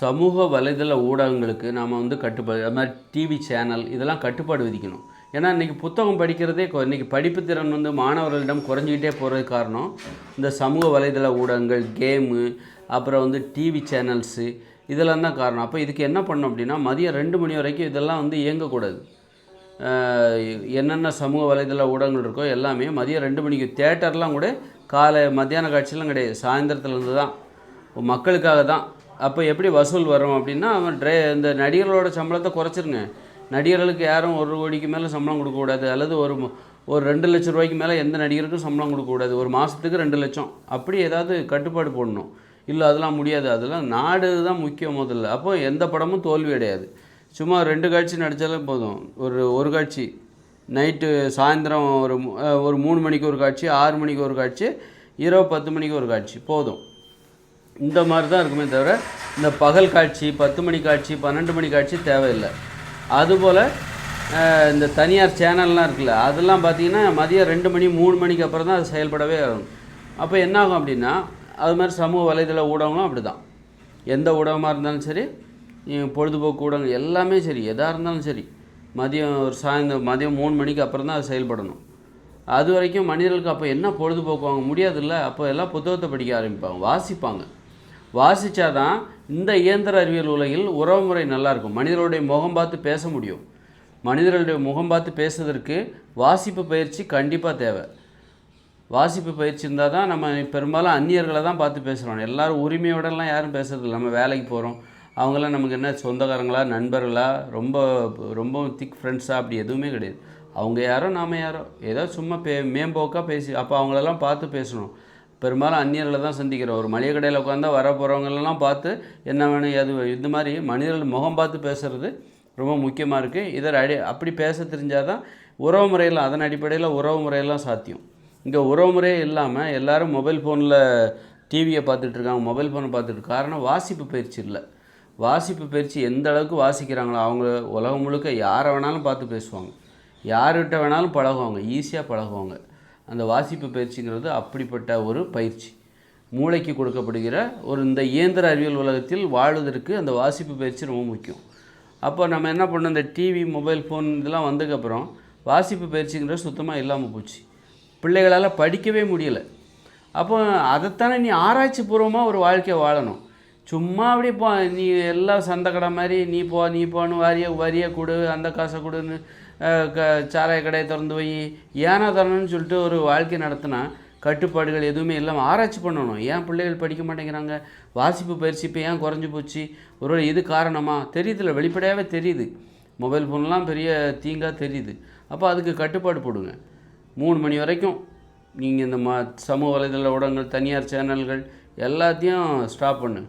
சமூக வலைதள ஊடகங்களுக்கு நாம் வந்து கட்டுப்பாடு அது மாதிரி டிவி சேனல் இதெல்லாம் கட்டுப்பாடு விதிக்கணும். ஏன்னா இன்றைக்கி புத்தகம் படிக்கிறதே இன்றைக்கி படிப்பு திறன் வந்து மாணவர்களிடம் குறைஞ்சிக்கிட்டே போகிறதுக்கு காரணம் இந்த சமூக வலைதள ஊடகங்கள் கேமு அப்புறம் வந்து டிவி சேனல்ஸு இதெல்லாம் தான் காரணம். அப்போ இதுக்கு என்ன பண்ணோம் அப்படின்னா மதியம் ரெண்டு மணி வரைக்கும் இதெல்லாம் வந்து இயங்கக்கூடாது. என்னென்ன சமூக வலைதள ஊடகங்கள் இருக்கோ எல்லாமே மதியம் ரெண்டு மணிக்கு தேட்டர்லாம் கூட காலை மத்தியான காட்சியெலாம் கிடையாது. சாயந்தரத்துலேருந்து தான். மக்களுக்காக தான். அப்போ எப்படி வசூல் வரும் அப்படின்னா அவன் ட்ரே இந்த நடிகர்களோட சம்பளத்தை குறைச்சிருங்க. நடிகர்களுக்கு யாரும் ஒரு கோடிக்கு மேலே சம்பளம் கொடுக்கக்கூடாது அல்லது ஒரு ஒரு ரெண்டு லட்ச ரூபாய்க்கு மேலே எந்த நடிகருக்கும் சம்பளம் கொடுக்கக்கூடாது ஒரு மாதத்துக்கு ரெண்டு லட்சம். அப்படி ஏதாவது கட்டுப்பாடு போடணும். இல்லை அதெல்லாம் முடியாது. அதெல்லாம் நாடு தான் முக்கியம் முதல்ல. அப்போ எந்த படமும் தோல்வி அடையாது. சும்மா ரெண்டு காட்சி நடித்தாலே போதும். ஒரு ஒரு காட்சி. நைட்டு சாயந்தரம் ஒரு ஒரு மூணு மணிக்கு ஒரு காட்சி ஆறு மணிக்கு ஒரு காட்சி இரவு பத்து மணிக்கு ஒரு காட்சி. போதும். இந்த மாதிரி தான் இருக்குமே தவிர இந்த பகல் காட்சி பத்து மணி காட்சி பன்னெண்டு மணி காட்சி தேவையில்லை. அதுபோல் இந்த தனியார் சேனல்லாம் இருக்குல்ல அதெல்லாம் பார்த்தீங்கன்னா மதியம் ரெண்டு மணி மூணு மணிக்கு அப்புறம் தான் அது செயல்படவே ஆகும். அப்போ என்ன ஆகும் அப்படின்னா அது மாதிரி சமூக வலைதள ஊடகங்களும் அப்படி தான் எந்த ஊடகமாக இருந்தாலும் சரி பொழுதுபோக்கு ஊடகங்கள் எல்லாமே சரி எதாக இருந்தாலும் சரி மதியம் ஒரு சாயந்தரம் மதியம் மூணு மணிக்கு அப்புறம் தான் அது செயல்படணும். அது வரைக்கும் மனிதர்களுக்கு அப்போ என்ன பொழுதுபோக்குவாங்க முடியாதுல்ல அப்போ எல்லாம் புத்தகத்தை படிக்க ஆரம்பிப்பாங்க வாசிப்பாங்க. வாசித்தாதான் இந்த இயந்திர அறிவியல் உலகில் உறவுமுறை நல்லாயிருக்கும். மனிதர்களுடைய முகம் பார்த்து பேச முடியும். மனிதர்களுடைய முகம் பார்த்து பேசுவதற்கு வாசிப்பு பயிற்சி கண்டிப்பாக தேவை. வாசிப்பு பயிற்சி இருந்தால் தான் நம்ம பெரும்பாலும் அந்நியர்களை தான் பார்த்து பேசுகிறோம் எல்லாரும் உரிமையோடலாம் யாரும் பேசுறதில்ல நம்ம வேலைக்கு போகிறோம் அவங்களாம் நமக்கு என்ன சொந்தக்காரங்களா நண்பர்களா ரொம்ப ரொம்ப திக் ஃப்ரெண்ட்ஸா அப்படி எதுவுமே கிடையாது. அவங்க யாரோ நாம் யாரோ. ஏதோ சும்மா பே மேம்போக்காக பேசி அப்போ அவங்களெல்லாம் பார்த்து பேசணும். பெரும்பாலும் அந்நியர்களை தான் சந்திக்கிறோம். ஒரு மளிகை கடையில் உட்காந்தா வர போகிறவங்களெல்லாம் பார்த்து என்ன வேணும் எது இந்த மாதிரி மனிதர்கள் முகம் பார்த்து பேசுகிறது ரொம்ப முக்கியமாக இருக்குது இதை அடி அப்படி பேச தெரிஞ்சால் தான் உறவு முறையில் அதன் அடிப்படையில் உறவு முறையெல்லாம் சாத்தியம். இங்கே உறவு முறையே இல்லாமல் எல்லோரும் மொபைல் ஃபோனில் டிவியை பார்த்துட்ருக்காங்க மொபைல் ஃபோனை பார்த்துட்டு காரணம் வாசிப்பு பயிற்சி இல்லை. வாசிப்பு பயிற்சி எந்த அளவுக்கு வாசிக்கிறாங்களோ அவங்க உலகம் முழுக்க யாரை வேணாலும் பார்த்து பேசுவாங்க. யார்கிட்ட வேணாலும் பழகுவாங்க ஈஸியாக பழகுவாங்க. அந்த வாசிப்பு பயிற்சிங்கிறது அப்படிப்பட்ட ஒரு பயிற்சி. மூளைக்கு கொடுக்கப்படுகிற ஒரு இந்த இயந்திர அறிவியல் உலகத்தில் வாழ்வதற்கு அந்த வாசிப்பு பயிற்சி ரொம்ப முக்கியம். அப்போ நம்ம என்ன பண்ணோம்? இந்த டிவி மொபைல் ஃபோன் இதெல்லாம் வந்ததுக்கப்புறம் வாசிப்பு பயிற்சிங்கிறது சுத்தமாக இல்லாமல் போச்சு. பிள்ளைகளால் படிக்கவே முடியலை. அப்போ அதைத்தானே நீ ஆராய்ச்சி பூர்வமாக ஒரு வாழ்க்கையை வாழணும். சும்மா அப்படியே போ நீ எல்லாம் சந்தை கடை மாதிரி நீ போ நீ போன்னு வரிய கொடு அந்த காசை கொடுன்னு க சாராய கடையை திறந்து போய் ஏனோ தரணும்னு சொல்லிட்டு ஒரு வாழ்க்கை நடத்தினா கட்டுப்பாடுகள் எதுவுமே இல்லாமல் ஆராய்ச்சி பண்ணணும். ஏன் பிள்ளைகள் படிக்க மாட்டேங்கிறாங்க? வாசிப்பு பயிற்சி இப்போ ஏன் குறைஞ்சி போச்சு? ஒரு இது காரணமாக தெரியுதுல வெளிப்படையாகவே தெரியுது. மொபைல் ஃபோன்லாம் பெரிய தீங்காக தெரியுது. அப்போ அதுக்கு கட்டுப்பாடு போடுங்க. மூணு மணி வரைக்கும் நீங்கள் இந்த ம சமூக வலைதள ஊடகங்கள் தனியார் சேனல்கள் எல்லாத்தையும் ஸ்டாப் பண்ணு.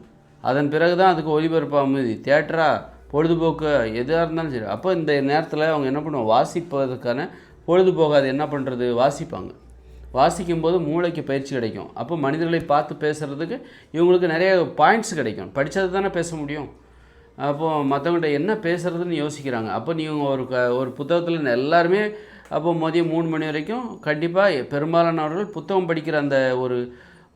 அதன் பிறகு தான் அதுக்கு ஒளிபரப்பு அமைதி. தேட்டரா பொழுதுபோக்கு எதாக இருந்தாலும் சரி. அப்போ இந்த நேரத்தில் அவங்க என்ன பண்ணுவாங்க? வாசிப்பதற்கான பொழுதுபோகாது என்ன பண்ணுறது வாசிப்பாங்க. வாசிக்கும்போது மூளைக்கு பயிற்சி கிடைக்கும். அப்போ மனிதர்களை பார்த்து பேசுகிறதுக்கு இவங்களுக்கு நிறைய பாயிண்ட்ஸ் கிடைக்கும். படித்தது தானே பேச முடியும். அப்போது மற்றவங்கள்ட்ட என்ன பேசுகிறதுன்னு யோசிக்கிறாங்க. அப்போ நீங்கள் ஒரு க ஒரு புத்தகத்தில் எல்லாருமே அப்போ மதியம் மூணு மணி வரைக்கும் கண்டிப்பாக பெரும்பாலானவர்கள் புத்தகம் படிக்கிற அந்த ஒரு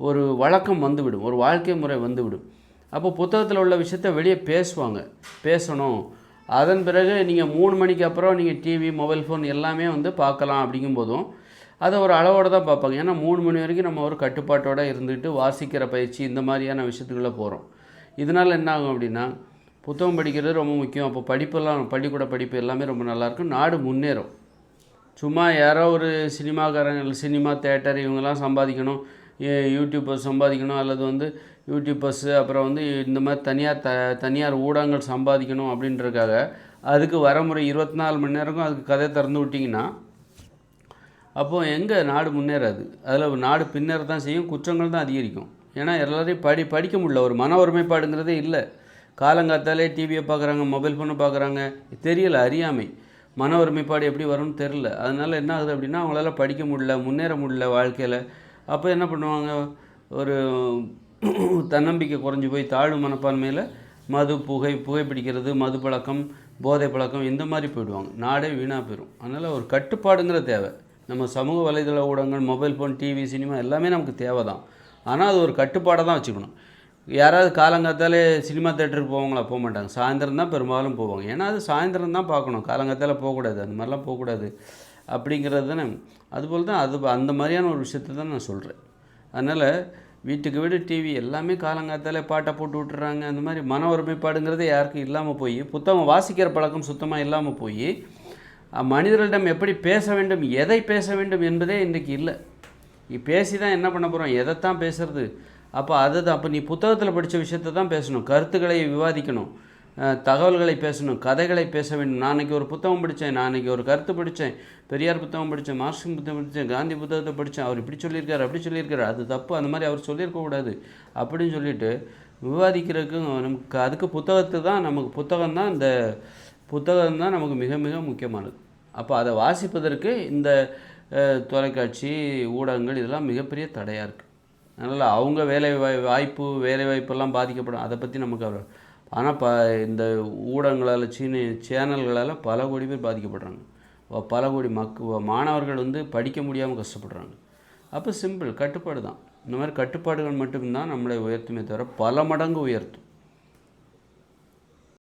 ஒரு வழக்கம் வந்துவிடும். ஒரு வாழ்க்கை முறை வந்துவிடும். அப்போ புத்தகத்தில் உள்ள விஷயத்த வெளியே பேசுவாங்க. பேசணும். அதன் பிறகு நீங்கள் மூணு மணிக்கு அப்புறம் நீங்கள் டிவி மொபைல் ஃபோன் எல்லாமே வந்து பார்க்கலாம் அப்படிங்கும்போதும் அதை ஒரு அளவோடு தான் பார்ப்பாங்க. ஏன்னா மூணு மணி வரைக்கும் நம்ம ஒரு கட்டுப்பாட்டோடு இருந்துட்டு வாசிக்கிற பயிற்சி இந்த மாதிரியான விஷயத்துக்குள்ளே போகிறோம் இதனால் என்ன ஆகும் அப்படின்னா புத்தகம் படிக்கிறது ரொம்ப முக்கியம். அப்போ படிப்பெல்லாம் பள்ளிக்கூட படிப்பு எல்லாமே ரொம்ப நல்லாயிருக்கும் நாடு முன்னேறும். சும்மா யாரோ ஒரு சினிமாக்காரங்க சினிமா தேட்டர் இவங்கெல்லாம் சம்பாதிக்கணும். ஏ- யூடியூபர் சம்பாதிக்கணும் அல்லது வந்து யூடியூப்பர்ஸு அப்புறம் வந்து இந்த மாதிரி தனியார் த தனியார் ஊடகங்கள் சம்பாதிக்கணும் அப்படின்றதுக்காக அதுக்கு வரமுறை இருபத்தி நாலு மணி நேரமும் அதுக்கு கதை திறந்து விட்டிங்கன்னா அப்போது எங்கே நாடு முன்னேறாது? அதில் நாடு பின்னர் தான் செய்யும் குற்றங்கள் தான் அதிகரிக்கும். ஏன்னா எல்லோரையும் படி படிக்க முடியல. ஒரு மன ஒருமைப்பாடுங்கிறதே இல்லை. காலங்காத்தாலே டிவியை பார்க்குறாங்க மொபைல் ஃபோனை பார்க்குறாங்க தெரியல அறியாமை. மன ஒருமைப்பாடு எப்படி வரும்னு தெரில அதனால் என்ன ஆகுது அப்படின்னா அவங்களால படிக்க முடியல முன்னேற முடியல வாழ்க்கையில். அப்போ என்ன பண்ணுவாங்க? ஒரு தன்னம்பிக்கை குறைஞ்சி போய் தாழ்வு மனப்பான்மையில் மது புகை புகைப்பிடிக்கிறது மது பழக்கம் போதை பழக்கம் இந்த மாதிரி போயிடுவாங்க. நாடே வீணாக போயிடும் அதனால் ஒரு கட்டுப்பாடுங்கிற தேவை. நம்ம சமூக வலைதள ஊடகங்கள் மொபைல் ஃபோன் டிவி சினிமா எல்லாமே நமக்கு தேவை தான் ஆனால் அது ஒரு கட்டுப்பாடை தான் வச்சுக்கணும். யாராவது காலங்காத்தாலே சினிமா தேட்டருக்கு போவாங்களா? போக மாட்டாங்க. சாயந்தரம் தான் பெரும்பாலும் போவாங்க. ஏன்னா அது சாயந்தரம் தான் பார்க்கணும். காலங்காத்தால போகக்கூடாது. அந்த மாதிரிலாம் போகக்கூடாது. அப்படிங்கிறது தானே. அதுபோல் தான் அது அந்த மாதிரியான ஒரு விஷயத்தை தான் நான் சொல்கிறேன் அதனால் வீட்டுக்கு வீடு டிவி எல்லாமே காலங்காத்தாலே பாட்டை போட்டு விட்டுறாங்க. அந்த மாதிரி மன ஒருமைப்பாடுங்கிறதே யாருக்கும் இல்லாமல் போய் புத்தகம் வாசிக்கிற பழக்கம் சுத்தமாக இல்லாமல் போய் மனிதர்களிடம் எப்படி பேச வேண்டும் எதை பேச வேண்டும் என்பதே இன்றைக்கு இல்லை. நீ பேசி தான் என்ன பண்ண போகிறோம் எதைத்தான் பேசுறது? அப்போ அது தான் அப்போ நீ புத்தகத்தில் படித்த விஷயத்தை தான் பேசணும். கருத்துக்களை விவாதிக்கணும். தகவல்களை பேசணும் கதைகளை பேச வேண்டும். நான் அன்றைக்கி ஒரு புத்தகம் படித்தேன் நான் அன்றைக்கி ஒரு கருத்து படித்தேன். பெரியார் புத்தகம் படித்தேன் மார்க்சிம் புத்தகம் படித்தேன் காந்தி புத்தகத்தை படித்தேன். அவர் இப்படி சொல்லியிருக்காரு அப்படி சொல்லியிருக்காரு. அது தப்பு அந்த மாதிரி அவர் சொல்லியிருக்கக்கூடாது. அப்படின்னு சொல்லிட்டு விவாதிக்கிறதுக்கு நமக்கு அதுக்கு புத்தகத்து தான் நமக்கு புத்தகம் தான் இந்த புத்தகம் தான் நமக்கு மிக மிக முக்கியமானது. அப்போ அதை வாசிப்பதற்கு இந்த தொலைக்காட்சி ஊடகங்கள் இதெல்லாம் மிகப்பெரிய தடையாக இருக்குது அதனால் அவங்க வேலை வாய்ப்பு வேலை வாய்ப்பெல்லாம் பாதிக்கப்படும். அதை பற்றி நமக்கு அவர் ஆனால் ப இந்த ஊடகங்களால் சீன சேனல்களால் பல கோடி பேர் பாதிக்கப்படுறாங்க. பல கோடி மக்க மாணவர்கள் வந்து படிக்க முடியாமல் கஷ்டப்படுறாங்க. அப்போ சிம்பிள் கட்டுப்பாடு தான். இந்த மாதிரி கட்டுப்பாடுகள் மட்டும்தான் நம்மளை உயர்த்துமே தவிர பல மடங்கு உயர்த்தும்.